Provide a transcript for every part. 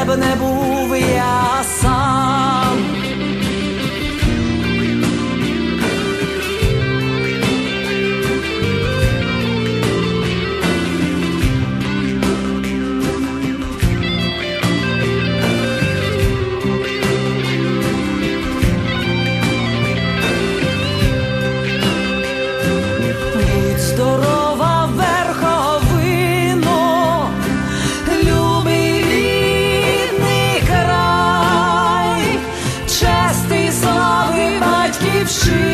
never never. 是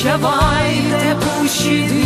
Przeżywaj te pusi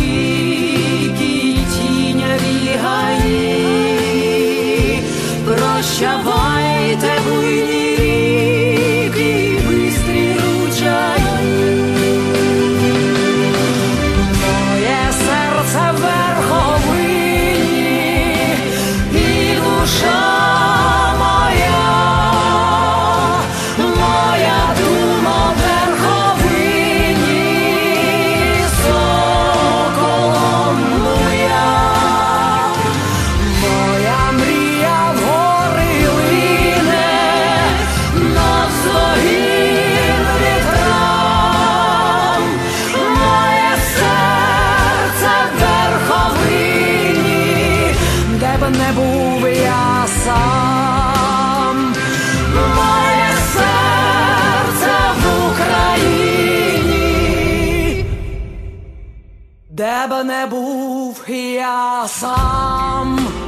де б не був я сам.